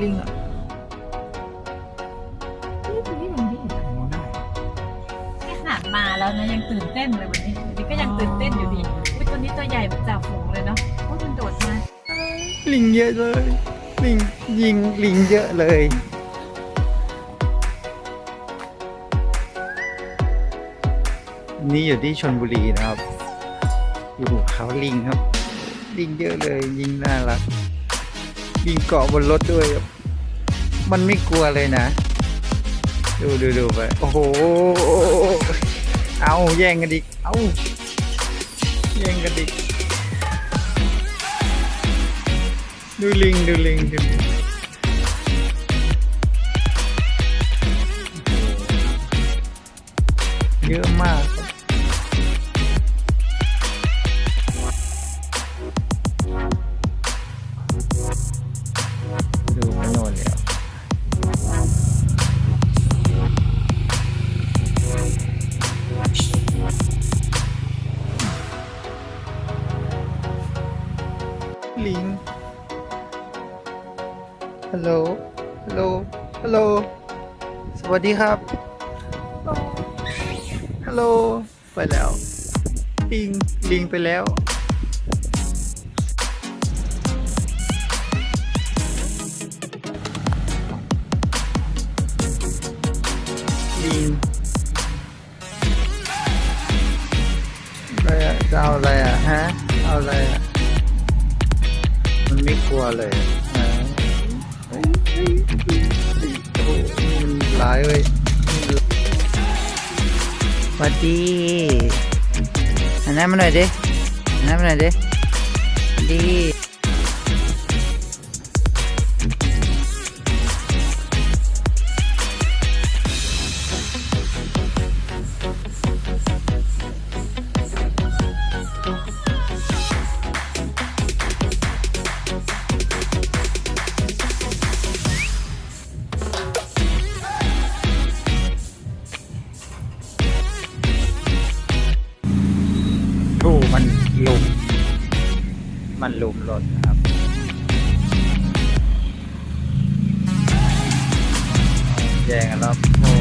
ลิงเหรอนี่ตัวนี้มันนี่มองได้นี่ขนาดมาแล้วนะยังตื่นเต้นเลยวันนี้วันนี้ก็ยังตื่นเต้นอยู่ดีอุ๊ยตัวนี้ตัวใหญ่เหมือนจ่าฝูงเลยเนาะโอ้ยมันโดดมาลิงเยอะเลย ลิงยิงลิงเยอะเลยนี่อยู่ที่ชนบุรีนะครับ อยู่เขาลิงครับ ลิงเยอะเลยยิงน่ารัก ยิงเกาะบนรถด้วย มันไม่กลัวเลยนะ ดูดูดูไป โอ้โห เอาแย่งกันอีกเอาแย่งกันอีกดูลิงดูลิงดูลิง ลิง ฮัลโหล ฮัลโหล ฮัลโหล สวัสดีครับ ฮัลโหล ไปแล้ว ลิง ลิงไปแล้วลิงจะเอาอะไรอะฮะ เอาอะไรอะ มันไม่กลัวเลยนะเฮ้ยเฮ้ยเฮ้ยโอ้โหมันร้ายเว้ยสวัสดีหันหน้ามาหน่อยดิหันหน้ามาหน่อยดิดี มันลุมรถนะครับ แย่งกันแล้วโอ้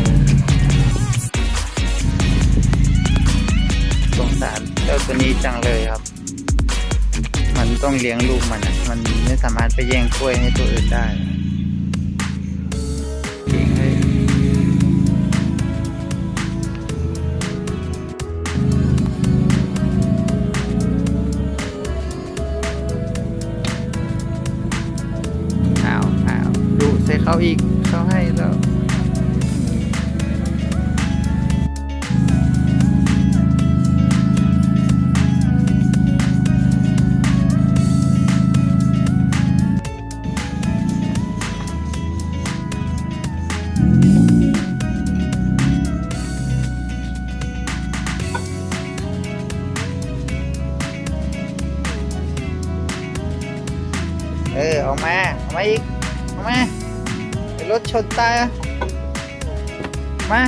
สงสารเจ้าตัวนี้จังเลยครับ มันต้องเลี้ยงลูกมันอะมันไม่สามารถไปแย่งกล้วยให้ตัวอื่นได้ เขาอีกเขาให้แล้วเออออกมาออกมาอีกออกมา รถชนตายอะมา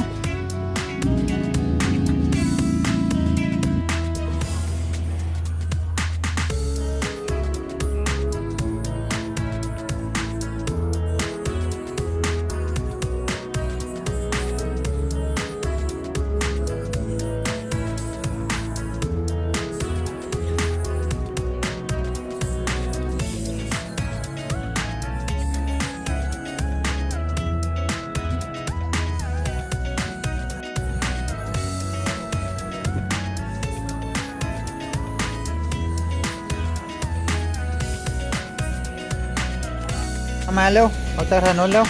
มาเร็วออกจากถนนเร็ว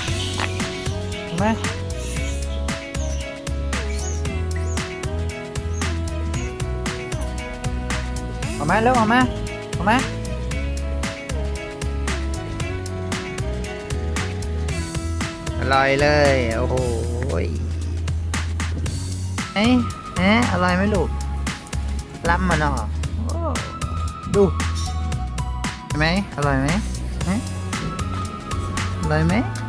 มาเอามาเร็วเอามาเอามาอร่อยเลย โอ้โหเอ๊ะเอ๊ะอร่อยไหมลูกล้ำมันอะโอ้ดูเห็นไหมอร่อยไหม 다음에.